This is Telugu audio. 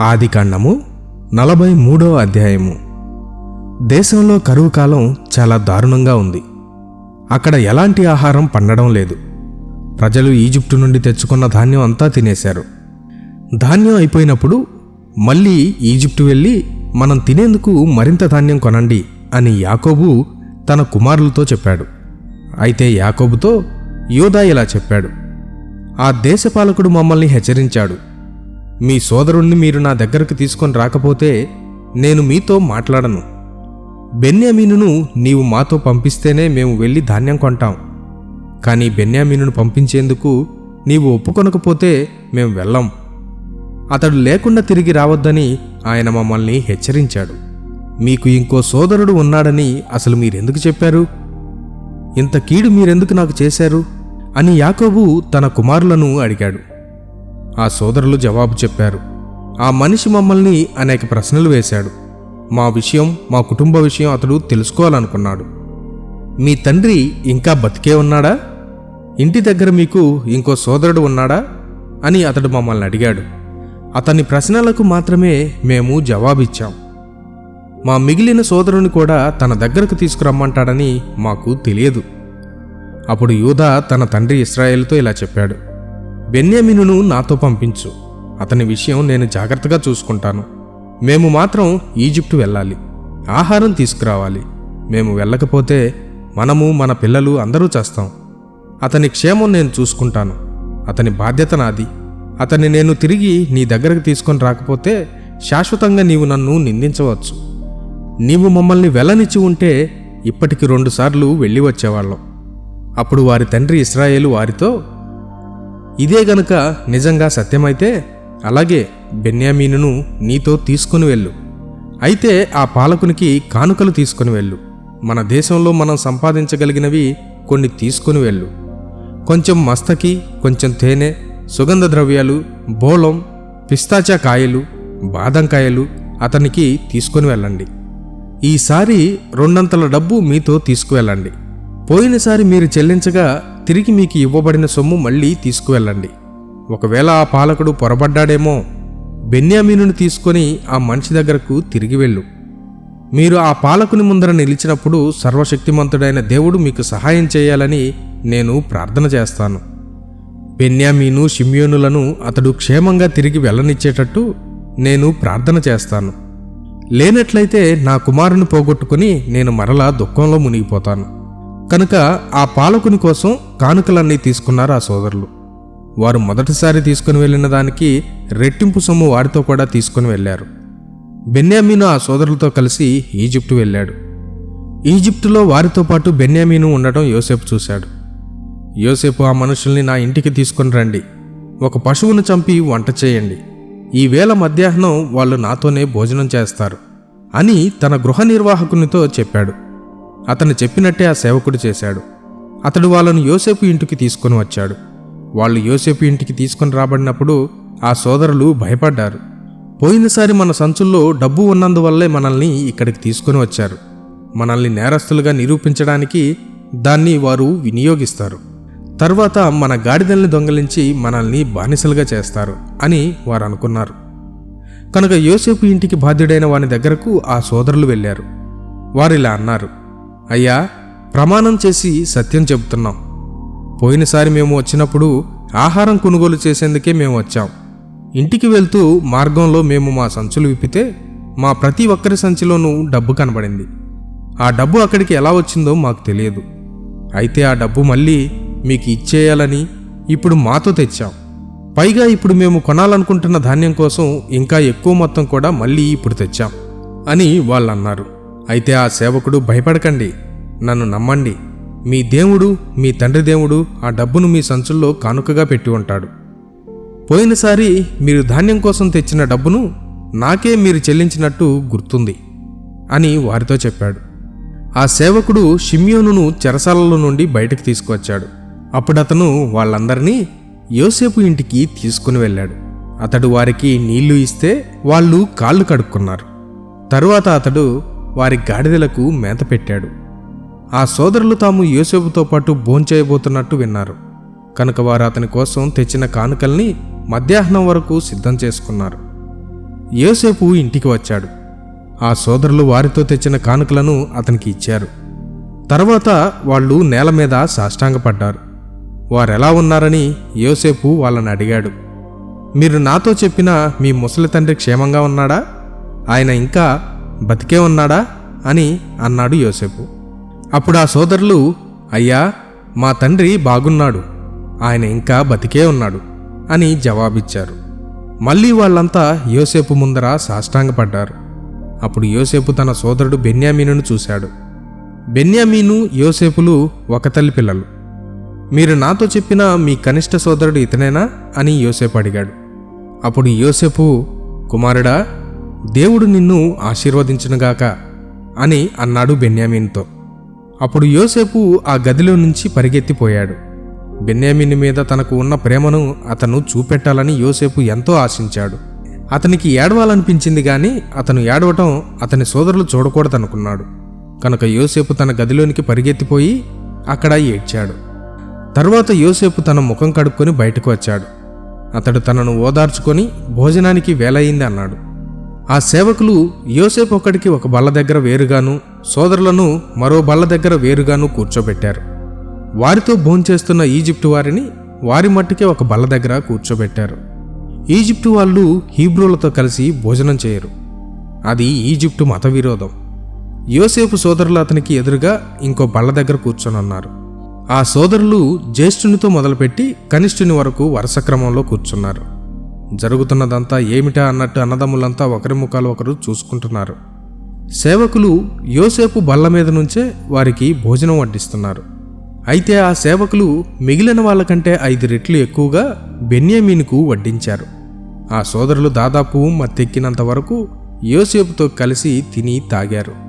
ఆదికాండము నలభై మూడో అధ్యాయము. దేశంలో కరువు కాలం చాలా దారుణంగా ఉంది. అక్కడ ఎలాంటి ఆహారం పండడం లేదు. ప్రజలు ఈజిప్టు నుండి తెచ్చుకున్న ధాన్యం అంతా తినేశారు. ధాన్యం అయిపోయినప్పుడు మళ్ళీ ఈజిప్టు వెళ్ళి మనం తినేందుకు మరింత ధాన్యం కొనండి అని యాకోబు తన కుమారులతో చెప్పాడు. అయితే యాకోబుతో యోధా ఇలా చెప్పాడు. ఆ దేశపాలకుడు మమ్మల్ని హెచ్చరించాడు. మీ సోదరుణ్ణి మీరు నా దగ్గరకు తీసుకొని రాకపోతే నేను మీతో మాట్లాడను. బెన్యామీనును నీవు మాతో పంపిస్తేనే మేము వెళ్ళి ధాన్యం కొంటాం. కానీ బెన్యామీనును పంపించేందుకు నీవు ఒప్పుకొనకపోతే మేము వెళ్ళం. అతడు లేకుండా తిరిగి రావద్దని ఆయన మమ్మల్ని హెచ్చరించాడు. మీకు ఇంకో సోదరుడు ఉన్నాడని అసలు మీరెందుకు చెప్పారు? ఇంత కీడు మీరెందుకు నాకు చేశారు? అని యాకోబు తన కుమారులను అడిగాడు. ఆ సోదరులు జవాబు చెప్పారు. ఆ మనిషి మమ్మల్ని అనేక ప్రశ్నలు వేశాడు. మా విషయం మా కుటుంబ విషయం అతడు తెలుసుకోవాలనుకున్నాడు. మీ తండ్రి ఇంకా బతికే ఉన్నాడా? ఇంటి దగ్గర మీకు ఇంకో సోదరుడు ఉన్నాడా? అని అతడు మమ్మల్ని అడిగాడు. అతని ప్రశ్నలకు మాత్రమే మేము జవాబిచ్చాం. మా మిగిలిన సోదరుని కూడా తన దగ్గరకు తీసుకురమ్మంటాడని మాకు తెలియదు. అప్పుడు యూదా తన తండ్రి ఇస్రాయేల్తో ఇలా చెప్పాడు. బెన్యామినును నాతో పంపించు. అతని విషయం నేను జాగ్రత్తగా చూసుకుంటాను. మేము మాత్రం ఈజిప్టు వెళ్ళాలి. ఆహారం తీసుకురావాలి. మేము వెళ్ళకపోతే మనము మన పిల్లలు అందరూ చేస్తాం. అతని క్షేమం నేను చూసుకుంటాను. అతని బాధ్యత నాది. అతన్ని నేను తిరిగి నీ దగ్గరకు తీసుకొని రాకపోతే శాశ్వతంగా నీవు నన్ను నిందించవచ్చు. నీవు మమ్మల్ని వెళ్ళనిచ్చి ఉంటే ఇప్పటికి రెండుసార్లు వెళ్ళి వచ్చేవాళ్ళం. అప్పుడు వారి తండ్రి ఇస్రాయేలు వారితో ఇదే గనుక నిజంగా సత్యమైతే అలాగే బెన్యామీనును నీతో తీసుకుని వెళ్ళు. అయితే ఆ పాలకునికి కానుకలు తీసుకుని వెళ్ళు. మన దేశంలో మనం సంపాదించగలిగినవి కొన్ని తీసుకుని వెళ్ళు. కొంచెం మస్తకి కొంచెం తేనె సుగంధ ద్రవ్యాలు బోళం పిస్తాచా కాయలు బాదం కాయలు అతనికి తీసుకుని వెళ్ళండి. ఈసారి రెండంతల డబ్బు మీతో తీసుకువెళ్ళండి. పోయినసారి మీరు చెల్లించగా తిరిగి మీకు ఇవ్వబడిన సొమ్ము మళ్ళీ తీసుకువెళ్ళండి. ఒకవేళ ఆ పాలకుడు పొరబడ్డాడేమో బెన్యామీనుని తీసుకొని ఆ మనిషి దగ్గరకు తిరిగి వెళ్ళు. మీరు ఆ పాలకుని ముందర నిలిచినప్పుడు సర్వశక్తిమంతుడైన దేవుడు మీకు సహాయం చేయాలని నేను ప్రార్థన చేస్తాను. బెన్యామీను షిమ్యోనులను అతడు క్షేమంగా తిరిగి వెళ్ళనిచ్చేటట్టు నేను ప్రార్థన చేస్తాను. లేనట్లయితే నా కుమారుని పోగొట్టుకుని నేను మరలా దుఃఖంలో మునిగిపోతాను. కనుక ఆ పాలకుని కోసం కానుకలన్నీ తీసుకున్నారు ఆ సోదరులు? వారు మొదటిసారి తీసుకుని వెళ్ళిన దానికి రెట్టింపు సొమ్ము వారితో కూడా తీసుకుని వెళ్ళారు. బెన్యామీను ఆ సోదరులతో కలిసి ఈజిప్టు వెళ్ళాడు. ఈజిప్టులో వారితో పాటు బెన్యామీను ఉండటం యోసేపు చూశాడు. యోసేపు ఆ మనుషుల్ని నా ఇంటికి తీసుకుని రండి. ఒక పశువును చంపి వంట చేయండి. ఈ వేళ మధ్యాహ్నం వాళ్ళు నాతోనే భోజనం చేస్తారు అని తన గృహ నిర్వాహకునితో చెప్పాడు. అతను చెప్పినట్టే ఆ సేవకుడు చేశాడు. అతడు వాళ్ళను యోసేపు ఇంటికి తీసుకొని వచ్చాడు. వాళ్ళు యోసేపు ఇంటికి తీసుకొని రాబడినప్పుడు ఆ సోదరులు భయపడ్డారు. పోయినసారి మన సంచుల్లో డబ్బు ఉన్నందువల్లే మనల్ని ఇక్కడికి తీసుకొని వచ్చారు. మనల్ని నేరస్తులుగా నిరూపించడానికి దాన్ని వారు వినియోగిస్తారు. తర్వాత మన గాడిదల్ని దొంగలించి మనల్ని బానిసలుగా చేస్తారు అని వారు అనుకున్నారు. కనుక యోసేపు ఇంటికి బాధ్యుడైన వాని దగ్గరకు ఆ సోదరులు వెళ్ళారు. వారిలా అన్నారు అయ్యా ప్రమాణం చేసి సత్యం చెబుతున్నాం. పోయినసారి మేము వచ్చినప్పుడు ఆహారం కొనుగోలు చేసేందుకే మేము వచ్చాం. ఇంటికి వెళ్తూ మార్గంలో మేము మా సంచులు విప్పితే మా ప్రతి ఒక్కరి సంచిలోనూ డబ్బు కనబడింది. ఆ డబ్బు అక్కడికి ఎలా వచ్చిందో మాకు తెలియదు. అయితే ఆ డబ్బు మళ్ళీ మీకు ఇచ్చేయాలని ఇప్పుడు మాతో తెచ్చాం. పైగా ఇప్పుడు మేము కొనాలనుకుంటున్న ధాన్యం కోసం ఇంకా ఎక్కువ మొత్తం కూడా మళ్ళీ ఇప్పుడు తెచ్చాం అని వాళ్ళు అన్నారు అయితే ఆ సేవకుడు భయపడకండి. నన్ను నమ్మండి. మీ దేవుడు మీ తండ్రి దేవుడు ఆ డబ్బును మీ సంచుల్లో కానుకగా పెట్టి ఉంటాడు. పోయినసారి మీరు ధాన్యం కోసం తెచ్చిన డబ్బును నాకే మీరు చెల్లించినట్టు గుర్తుంది అని వారితో చెప్పాడు. ఆ సేవకుడు షిమ్యోనును చెరసాలలో నుండి బయటకు తీసుకువచ్చాడు. అప్పుడతను వాళ్ళందరినీ యోసేపు ఇంటికి తీసుకుని వెళ్ళాడు. అతడు వారికి నీళ్ళు ఇస్తే వాళ్ళు కాళ్ళు కడుక్కున్నారు. తరువాత అతడు వారి గాడిదలకు మేత పెట్టాడు. ఆ సోదరులు తాము యోసేపుతో పాటు భోంచేయబోతున్నట్టు విన్నారు. కనుక వారు అతని కోసం తెచ్చిన కానుకల్ని మధ్యాహ్నం వరకు సిద్ధం చేసుకున్నారు. యోసేపు ఇంటికి వచ్చాడు. ఆ సోదరులు వారితో తెచ్చిన కానుకలను అతనికి ఇచ్చారు. తర్వాత వాళ్ళు నేల మీద సాష్టాంగపడ్డారు. వారెలా ఉన్నారని యోసేపు వాళ్ళని అడిగాడు. మీరు నాతో చెప్పిన మీ ముసలి తండ్రి క్షేమంగా ఉన్నాడా? ఆయన ఇంకా బతికే ఉన్నాడా అని అన్నాడు యోసేపు. అప్పుడు ఆ సోదరులు అయ్యా మా తండ్రి బాగున్నాడు ఆయన ఇంకా బతికే ఉన్నాడు అని జవాబిచ్చారు. మళ్ళీ వాళ్ళంతా యోసేపు ముందర సాష్టాంగపడ్డారు. అప్పుడు యోసేపు తన సోదరుడు బెన్యామీనును చూశాడు. బెన్యామీను యోసేపులు ఒక తల్లి పిల్లలు. మీరు నాతో చెప్పిన మీ కనిష్ట సోదరుడు ఇతనేనా? అని యోసేపు అడిగాడు. అప్పుడు యోసేపు కుమారుడా దేవుడు నిన్ను ఆశీర్వదించునుగాక అని అన్నాడు బెన్యామీన్తో. అప్పుడు యోసేపు ఆ గదిలో నుంచి పరిగెత్తిపోయాడు. బెన్యామీన్ మీద తనకు ఉన్న ప్రేమను అతను చూపెట్టాలని యోసేపు ఎంతో ఆశించాడు. అతనికి ఏడవాలనిపించింది గాని అతను ఏడవటం అతని సోదరులు చూడకూడదనుకున్నాడు. కనుక యోసేపు తన గదిలోనికి పరిగెత్తిపోయి అక్కడ ఏడ్చాడు. తర్వాత యోసేపు తన ముఖం కడుక్కొని బయటకు వచ్చాడు. అతడు తనను ఓదార్చుకొని భోజనానికి వేలయింది అన్నాడు. ఆ సేవకులు యోసేపు ఒకడికి ఒక బల్ల దగ్గర వేరుగాను సోదరులను మరో బల్ల దగ్గర వేరుగాను కూర్చోబెట్టారు. వారితో భోంచేస్తున్న ఈజిప్టు వారిని వారి మట్టుకే ఒక బల్ల దగ్గర కూర్చోబెట్టారు. ఈజిప్టు వాళ్ళు హీబ్రూలతో కలిసి భోజనం చేయరు. అది ఈజిప్టు మత విరోధం. యోసేపు సోదరులు అతనికి ఎదురుగా ఇంకో బల్ల దగ్గర కూర్చొనున్నారు. ఆ సోదరులు జ్యేష్ఠునితో మొదలుపెట్టి కనిష్ఠుని వరకు వరుస క్రమంలో కూర్చున్నారు. జరుగుతున్నదంతా ఏమిటా అన్నట్టు అన్నదమ్ములంతా ఒకరి ముఖాలు ఒకరు చూసుకుంటున్నారు. సేవకులు యోసేపు బల్ల మీద నుంచే వారికి భోజనం వడ్డిస్తున్నారు. అయితే ఆ సేవకులు మిగిలిన వాళ్ళకంటే ఐదు రెట్లు ఎక్కువగా బెన్యామీన్కు వడ్డించారు. ఆ సోదరులు దాదాపు మత్తెక్కినంత వరకు యోసేపుతో కలిసి తిని తాగారు.